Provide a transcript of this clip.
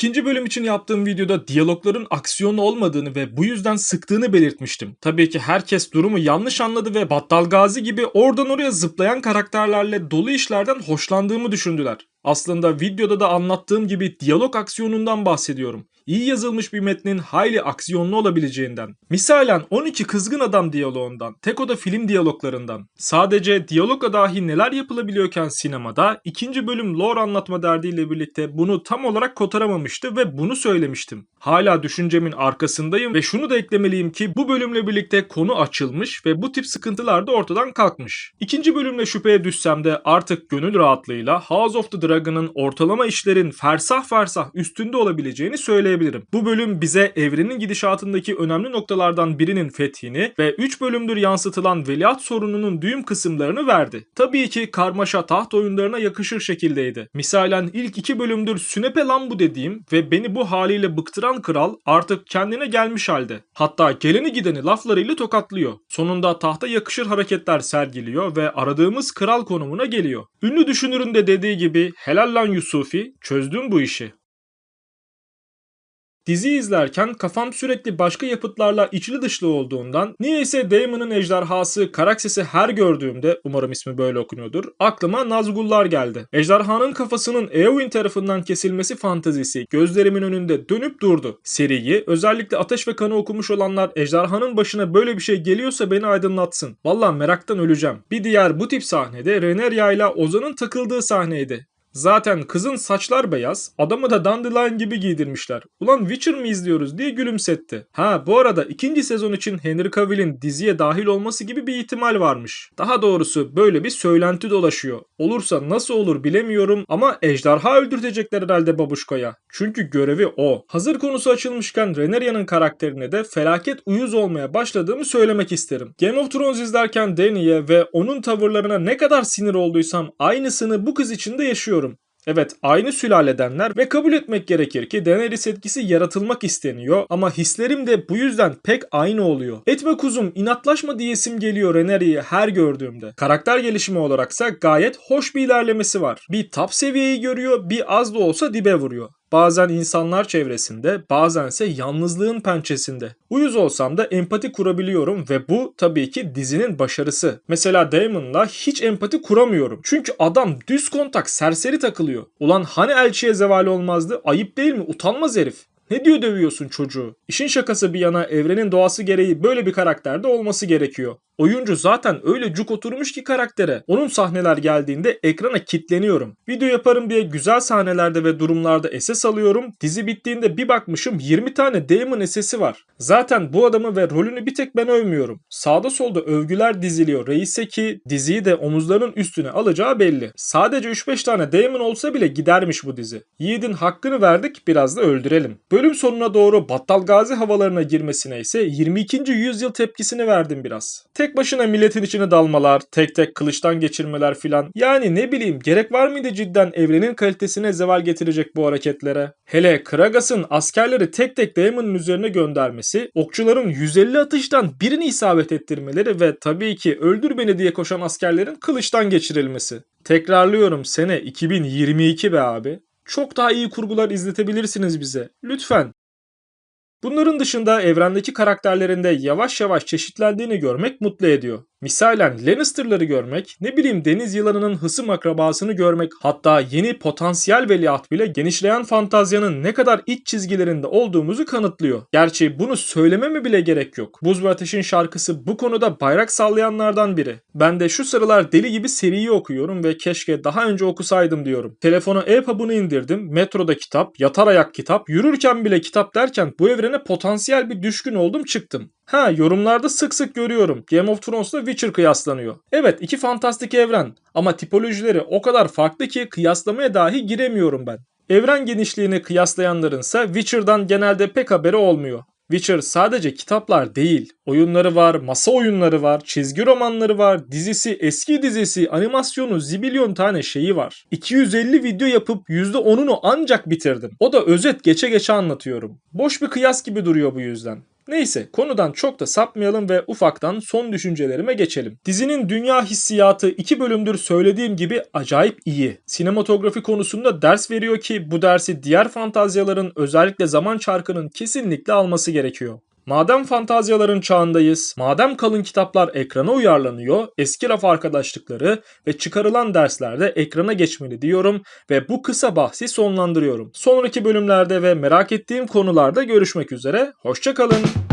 İkinci bölüm için yaptığım videoda diyalogların aksiyonlu olmadığını ve bu yüzden sıktığını belirtmiştim. Tabii ki herkes durumu yanlış anladı ve Battal Gazi gibi oradan oraya zıplayan karakterlerle dolu işlerden hoşlandığımı düşündüler. Aslında videoda da anlattığım gibi diyalog aksiyonundan bahsediyorum. İyi yazılmış bir metnin hayli aksiyonlu olabileceğinden. Misalen 12 Kızgın Adam diyaloğundan, tek oda film diyaloglarından. Sadece diyalogla dahi neler yapılabiliyorken sinemada ikinci bölüm lore anlatma derdiyle birlikte bunu tam olarak kotaramamıştı ve bunu söylemiştim. Hala düşüncemin arkasındayım ve şunu da eklemeliyim ki bu bölümle birlikte konu açılmış ve bu tip sıkıntılar da ortadan kalkmış. İkinci bölümle şüpheye düşsem de artık gönül rahatlığıyla House of the Dragon'ın ortalama işlerin fersah fersah üstünde olabileceğini söyleyebilirim. Bu bölüm bize evrenin gidişatındaki önemli noktalardan birinin fethini ve 3 bölümdür yansıtılan veliaht sorununun düğüm kısımlarını verdi. Tabii ki karmaşa taht oyunlarına yakışır şekildeydi. Misalen ilk 2 bölümdür sünepe lan bu dediğim ve beni bu haliyle bıktıran kral artık kendine gelmiş halde. Hatta geleni gideni laflarıyla tokatlıyor. Sonunda tahta yakışır hareketler sergiliyor ve aradığımız kral konumuna geliyor. Ünlü düşünürün de dediği gibi helal lan Yusufi çözdün bu işi. Dizi izlerken kafam sürekli başka yapıtlarla içli dışlı olduğundan niyeyse Damon'ın ejderhası Karakses'i her gördüğümde umarım ismi böyle okunuyordur aklıma Nazgullar geldi. Ejderhanın kafasının Eowyn tarafından kesilmesi fantazisi gözlerimin önünde dönüp durdu. Seriyi özellikle Ateş ve Kanı okumuş olanlar ejderhanın başına böyle bir şey geliyorsa beni aydınlatsın. Valla meraktan öleceğim. Bir diğer bu tip sahnede Reneria ile Ozan'ın takıldığı sahneydi. Zaten kızın saçlar beyaz, adamı da dandelion gibi giydirmişler. Ulan Witcher mi izliyoruz diye gülümsetti. Ha bu arada ikinci sezon için Henry Cavill'in diziye dahil olması gibi bir ihtimal varmış. Daha doğrusu böyle bir söylenti dolaşıyor. Olursa nasıl olur bilemiyorum ama ejderha öldürtecekler herhalde babuşkaya. Çünkü görevi o. Hazır konusu açılmışken Reneria'nın karakterine de felaket uyuz olmaya başladığımı söylemek isterim. Game of Thrones izlerken Dany'e ve onun tavırlarına ne kadar sinir olduysam aynısını bu kız için de yaşıyorum. Evet aynı sülaledenler ve kabul etmek gerekir ki Daenerys etkisi yaratılmak isteniyor ama hislerim de bu yüzden pek aynı oluyor. Etme kuzum inatlaşma diyesim geliyor Rhaenyra'yı her gördüğümde. Karakter gelişimi olaraksa gayet hoş bir ilerlemesi var. Bir top seviyeyi görüyor bir az da olsa dibe vuruyor. Bazen insanlar çevresinde, bazense yalnızlığın pençesinde. Uyuz olsam da empati kurabiliyorum ve bu tabii ki dizinin başarısı. Mesela Damon'la hiç empati kuramıyorum. Çünkü adam düz kontak serseri takılıyor. Ulan hani elçiye zeval olmazdı? Ayıp değil mi? Utanmaz herif. Ne diyor dövüyorsun çocuğu? İşin şakası bir yana evrenin doğası gereği böyle bir karakterde olması gerekiyor. Oyuncu zaten öyle cuk oturmuş ki karaktere. Onun sahneler geldiğinde ekrana kitleniyorum. Video yaparım diye güzel sahnelerde ve durumlarda SS alıyorum. Dizi bittiğinde bir bakmışım 20 tane Damon SS'i var. Zaten bu adamı ve rolünü bir tek ben övmüyorum. Sağda solda övgüler diziliyor reise ki diziyi de omuzlarının üstüne alacağı belli. Sadece 3-5 tane Damon olsa bile gidermiş bu dizi. Yiğidin hakkını verdik biraz da öldürelim. Bölüm sonuna doğru Battal Gazi havalarına girmesine ise 22. yüzyıl tepkisini verdim biraz. Tek başına milletin içine dalmalar, tek tek kılıçtan geçirmeler filan. Yani ne bileyim gerek var mıydı cidden evrenin kalitesine zeval getirecek bu hareketlere? Hele Kragas'ın askerleri tek tek Daemon'un üzerine göndermesi, okçuların 150 atıştan birini isabet ettirmeleri ve tabii ki öldür beni diye koşan askerlerin kılıçtan geçirilmesi. Tekrarlıyorum sene 2022 be abi. Çok daha iyi kurgular izletebilirsiniz bize. Lütfen. Bunların dışında evrendeki karakterlerinde yavaş yavaş çeşitlendiğini görmek mutlu ediyor. Misalen Lannister'ları görmek, ne bileyim deniz yılanının hısım akrabasını görmek, hatta yeni potansiyel veliaht bile genişleyen fantazyanın ne kadar iç çizgilerinde olduğumuzu kanıtlıyor. Gerçi bunu söylememe bile gerek yok. Buz ve Ateş'in şarkısı bu konuda bayrak sallayanlardan biri. Ben de şu sıralar deli gibi seriyi okuyorum ve keşke daha önce okusaydım diyorum. Telefona e-pub'unu indirdim, metroda kitap, yatar ayak kitap, yürürken bile kitap derken bu evrene potansiyel bir düşkün oldum çıktım. Ha yorumlarda sık sık görüyorum. Game of Thrones'la Witcher kıyaslanıyor. Evet iki fantastik evren ama tipolojileri o kadar farklı ki kıyaslamaya dahi giremiyorum ben. Evren genişliğini kıyaslayanların ise Witcher'dan genelde pek haberi olmuyor. Witcher sadece kitaplar değil, oyunları var, masa oyunları var, çizgi romanları var, dizisi, eski dizisi, animasyonu, zibilyon tane şeyi var. 250 video yapıp %10'unu ancak bitirdim. O da özet geçe geçe anlatıyorum. Boş bir kıyas gibi duruyor bu yüzden. Neyse konudan çok da sapmayalım ve ufaktan son düşüncelerime geçelim. Dizinin dünya hissiyatı iki bölümdür söylediğim gibi acayip iyi. Sinematografi konusunda ders veriyor ki bu dersi diğer fantazyaların özellikle zaman çarkının kesinlikle alması gerekiyor. Madem fantazyaların çağındayız, madem kalın kitaplar ekrana uyarlanıyor, eski raf arkadaşlıkları ve çıkarılan derslerde ekrana geçmeli diyorum ve bu kısa bahsi sonlandırıyorum. Sonraki bölümlerde ve merak ettiğim konularda görüşmek üzere, hoşçakalın.